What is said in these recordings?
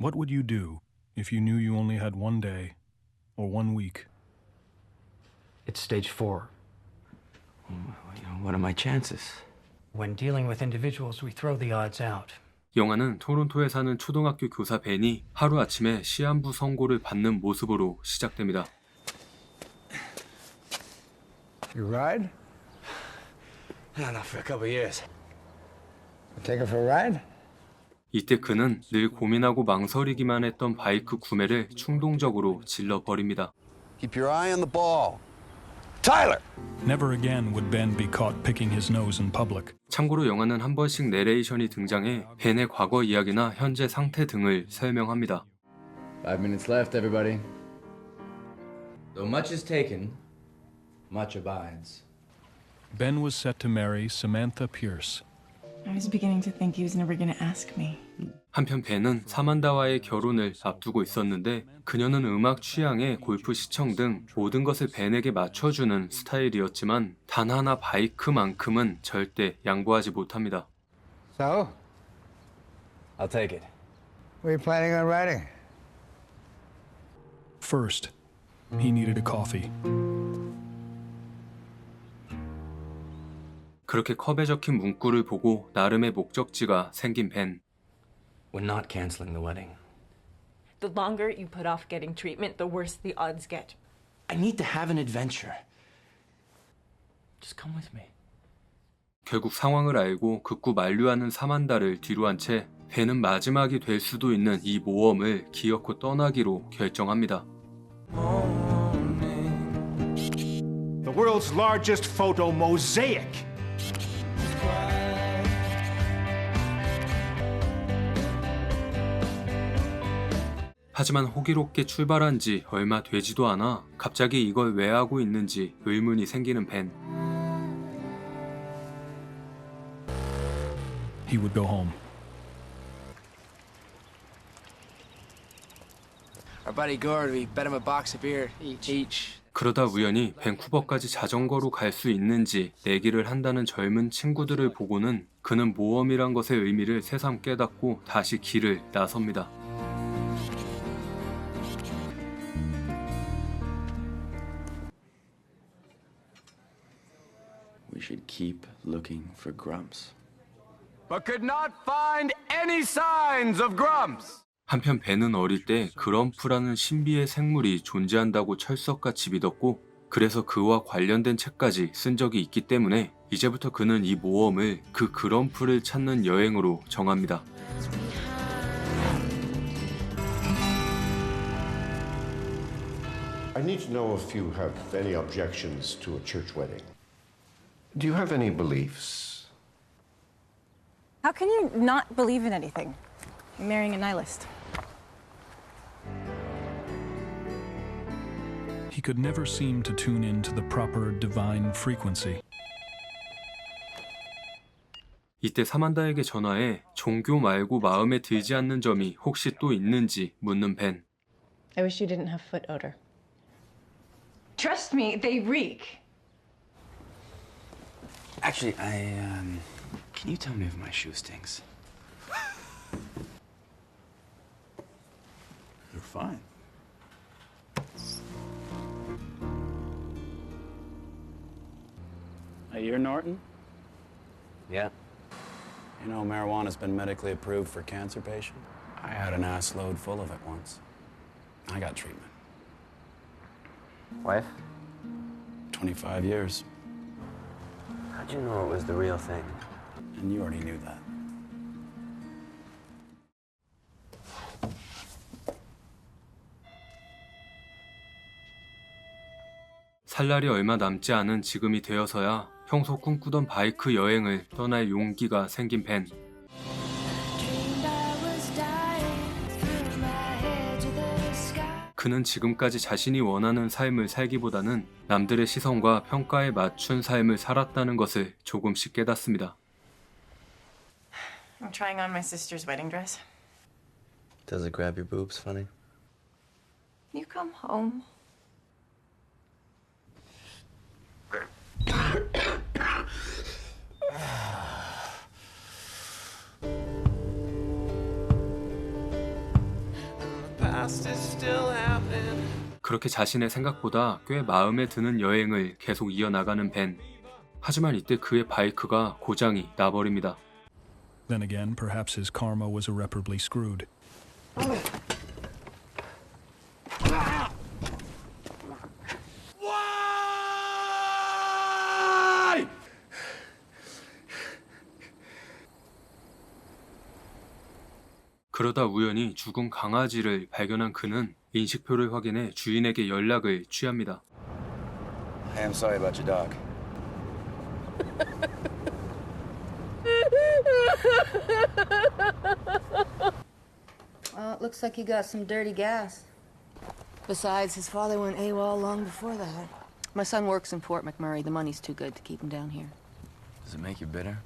What would you do if you knew you only had one day or one week? It's stage four. You know, what are my chances? When dealing with individuals, we throw the odds out. 영화는 토론토에 사는 초등학교 교사 벤이 하루아침에 시한부 선고를 받는 모습으로 시작됩니다. You ride? No, not for a couple years. Take her for a ride? 이때 그는 늘 고민하고 망설이기만 했던 바이크 구매를 충동적으로 질러버립니다. Keep your eye on the ball. Tyler! Never again would Ben be caught picking his nose in public. 참고로 영화는 한 번씩 내레이션이 등장해 벤의 과거 이야기나 현재 상태 등을 설명합니다. Five minutes left, everybody. Though much is taken, much abides. Ben was set to marry Samantha Pierce. I was beginning to think he was never going to ask me. 한편 벤은 사만다와의 결혼을 앞두고 있었는데 그녀는 음악 취향에 골프 시청 등 모든 것을 벤에게 맞춰주는 스타일이었지만 단 하나 바이크만큼은 절대 양보하지 못합니다. So, I'll take it. where are you planning on riding? First, he needed a coffee. 그렇게 컵에 적힌 문구를 보고 나름의 목적지가 생긴 벤. We're not canceling the wedding. The longer you put off getting treatment, the worse the odds get. I need to have an adventure. Just come with me. 결국 상황을 알고 극구 만류하는 사만다를 뒤로 한 채 벤은 마지막이 될 수도 있는 이 모험을 기어코 떠나기로 결정합니다. The world's largest photo mosaic. 하지만 호기롭게 출발한 지 얼마 되지도 않아 갑자기 이걸 왜 하고 있는지 의문이 생기는 벤. He would go home. Our buddy Gord, we bet him a box of beer each. Each. 그러다 우연히 밴쿠버까지 자전거로 갈 수 있는지 내기를 한다는 젊은 친구들을 보고는 그는 모험이란 것의 의미를 새삼 깨닫고 다시 길을 나섭니다. We should keep looking for grumps. But could not find any signs of grumps. 한편 벤은 어릴 때 그럼프라는 신비의 생물이 존재한다고 철석같이 믿었고 그래서 그와 관련된 책까지 쓴 적이 있기 때문에 이제부터 그는 이 모험을 그 그럼프를 찾는 여행으로 정합니다. I need to know if you have any objections to a church wedding. Do you have any beliefs? How can you not believe in anything? You're marrying a nihilist. He could never seem to tune in to the proper divine frequency. 이때 사만다에게 전화해 종교 말고 마음에 들지 않는 점이 혹시 또 있는지 묻는 벤. I wish you didn't have foot odor. Trust me, they reek. Actually, I, um. Can you tell me if my shoe stinks? You're fine. Are you're Norton? Yeah. You know, marijuana's been medically approved for cancer patients. I had an ass load full of it once. I got treatment. Wife? 25 years. How'd you know it was the real thing? And you already knew that. 살 날이 얼마 남지 않은 지금이 되어서야 평소 꿈꾸던 바이크 여행을 떠날 용기가 생긴 벤. 그는 지금까지 자신이 원하는 삶을 살기보다는 남들의 시선과 평가에 맞춘 삶을 살았다는 것을 조금씩 깨닫습니다. I'm trying on my sister's wedding dress. Does it grab your boobs funny? You come home. past is still happening. 그렇게 자신의 생각보다 꽤 마음에 드는 여행을 계속 이어나가는 벤. 하지만 이때 그의 바이크가 고장이 나버립니다. Then again, perhaps his karma was irreparably screwed. 그러다 우연히 죽은 강아지를 발견한 그는 인식표를 확인해 주인에게 연락을 취합니다. Hey, I'm sorry about your dog. Well, it looks like you got some dirty gas. Besides, his father went AWOL long before that. My son works in Fort McMurray. The money's too good to keep him down here. Does it make you bitter?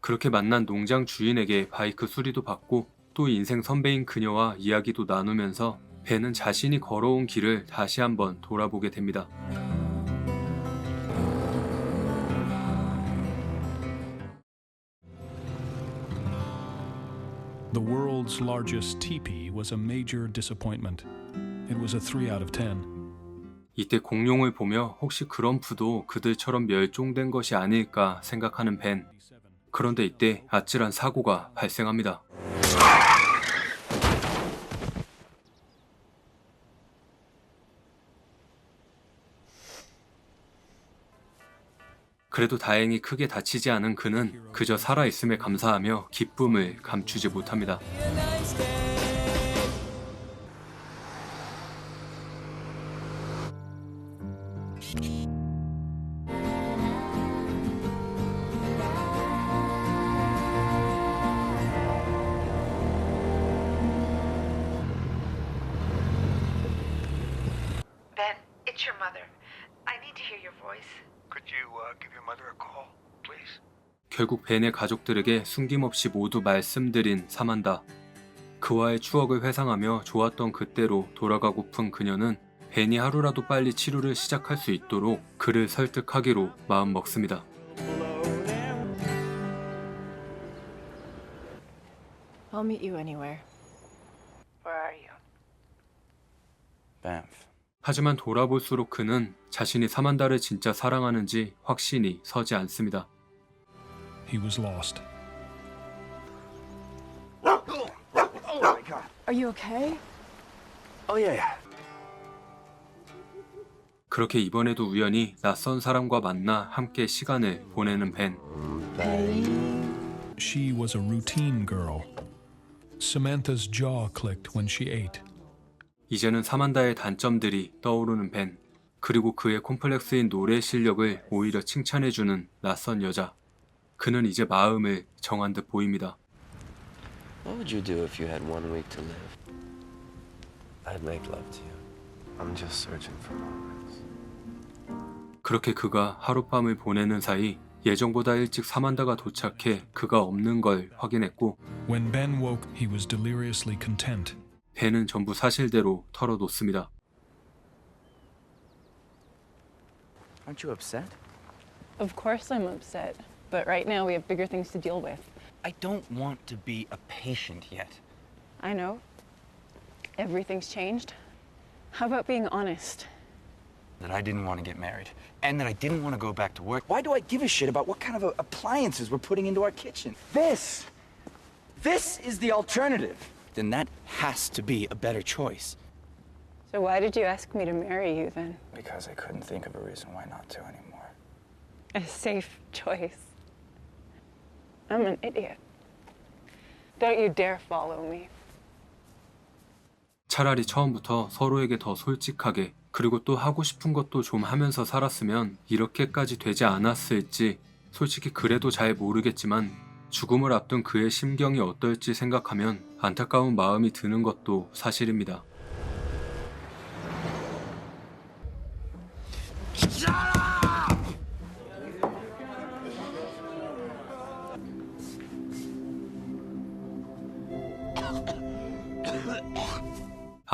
그렇게 만난 농장 주인에게 바이크 수리도 받고 또 인생 선배인 그녀와 이야기도 나누면서 벤은 자신이 걸어온 길을 다시 한번 돌아보게 됩니다. The world's largest teepee was a major disappointment. It was a 3 out of 10. 이때 공룡을 보며 혹시 그럼프도 그들처럼 멸종된 것이 아닐까 생각하는 벤. 그런데 이때 아찔한 사고가 발생합니다. 그래도 다행히 크게 다치지 않은 그는 그저 살아있음에 감사하며 기쁨을 감추지 못합니다. Ben, it's your mother. I need to hear your voice. Could you uh, give your mother a call, please? 결국 벤의 가족들에게 숨김없이 모두 말씀드린 사만다. 그와의 추억을 회상하며 좋았던 그때로 돌아가고픈 그녀는 벤이 하루라도 빨리 치료를 시작할 수 있도록 그를 설득하기로 마음 먹습니다. I'll meet you anywhere. Where are you? Banff. 하지만 돌아볼수록 그는 자신이 사만다를 진짜 사랑하는지 확신이 서지 않습니다. He was lost. Are you okay? Oh, yeah, yeah. 그렇게 이번에도 우연히 낯선 사람과 만나 함께 시간을 보내는 벤. She was a routine girl. Samantha's jaw clicked when she ate. 이제는 사만다의 단점들이 떠오르는 벤. 그리고 그의 콤플렉스인 노래 실력을 오히려 칭찬해주는 낯선 여자. 그는 이제 마음을 정한 듯 보입니다. What would you do if you had one week to live? I'd make love to you. I'm just searching for moments. 그렇게 그가 하룻밤을 보내는 사이 예정보다 일찍 사만다가 도착해 그가 없는 걸 확인했고 When Ben woke, he was deliriously content. 벤은 전부 사실대로 털어놓습니다. Aren't you upset? Of course I'm upset. But right now we have bigger things to deal with. I don't want to be a patient yet. I know. Everything's changed. How about being honest? That I didn't want to get married. And that I didn't want to go back to work. Why do I give a shit about what kind of appliances we're putting into our kitchen? This! This is the alternative. Then that has to be a better choice. So why did you ask me to marry you then? Because I couldn't think of a reason why not to anymore. A safe choice. I'm an idiot. Don't you dare follow me. 차라리 처음부터 서로에게 더 솔직하게 그리고 또 하고 싶은 것도 좀 하면서 살았으면 이렇게까지 되지 않았을지 솔직히 그래도 잘 모르겠지만 죽음을 앞둔 그의 심경이 어떨지 생각하면 안타까운 마음이 드는 것도 사실입니다.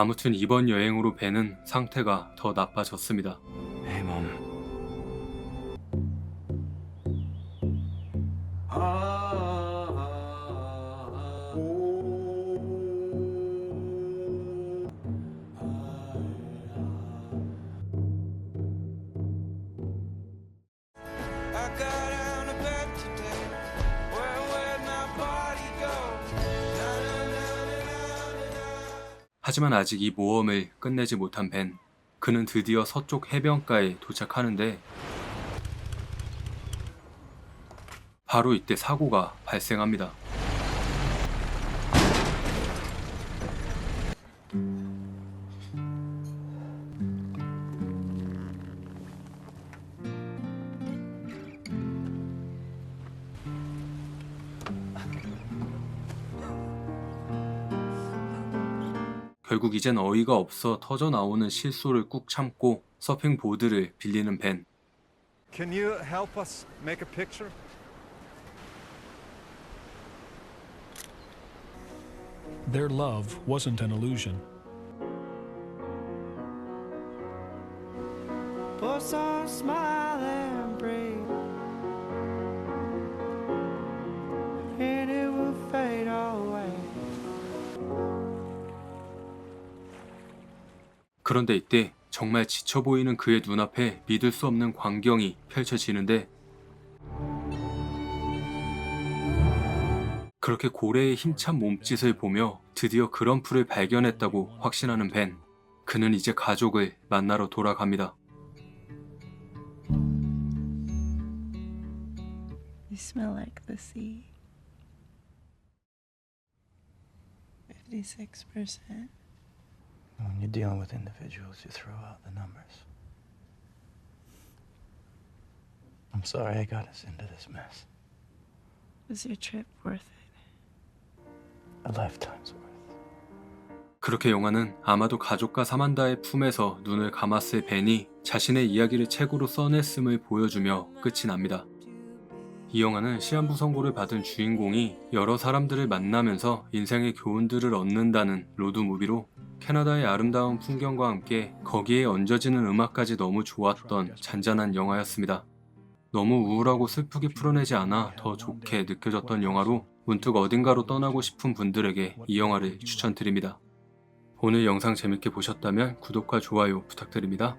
아무튼 이번 여행으로 벤은 상태가 더 나빠졌습니다. 하지만 아직 이 모험을 끝내지 못한 벤. 그는 드디어 서쪽 해변가에 도착하는데 바로 이때 사고가 발생합니다. 이젠 어이가 없어 터져 나오는 실소를 꾹 참고 서핑 보드를 빌리는 벤. Can you help us make a picture? Their love wasn't an illusion. Put on smile and breathe. 그런데 이때 정말 지쳐 보이는 그의 눈앞에 믿을 수 없는 광경이 펼쳐지는데 그렇게 고래의 힘찬 몸짓을 보며 드디어 그런프를 발견했다고 확신하는 벤. 그는 이제 가족을 만나러 돌아갑니다. You smell like the sea. 56%. When you're dealing with individuals, you throw out the numbers. I'm sorry I got us into this mess. Was your trip worth it? A lifetime's worth. 그렇게 영화는 아마도 가족과 사만다의 품에서 눈을 감았을 벤이 자신의 이야기를 책으로 써냈음을 보여주며 끝이 납니다. 이 영화는 시한부 선고를 받은 주인공이 여러 사람들을 만나면서 인생의 교훈들을 얻는다는 로드무비로 캐나다의 아름다운 풍경과 함께 거기에 얹어지는 음악까지 너무 좋았던 잔잔한 영화였습니다. 너무 우울하고 슬프게 풀어내지 않아 더 좋게 느껴졌던 영화로 문득 어딘가로 떠나고 싶은 분들에게 이 영화를 추천드립니다. 오늘 영상 재밌게 보셨다면 구독과 좋아요 부탁드립니다.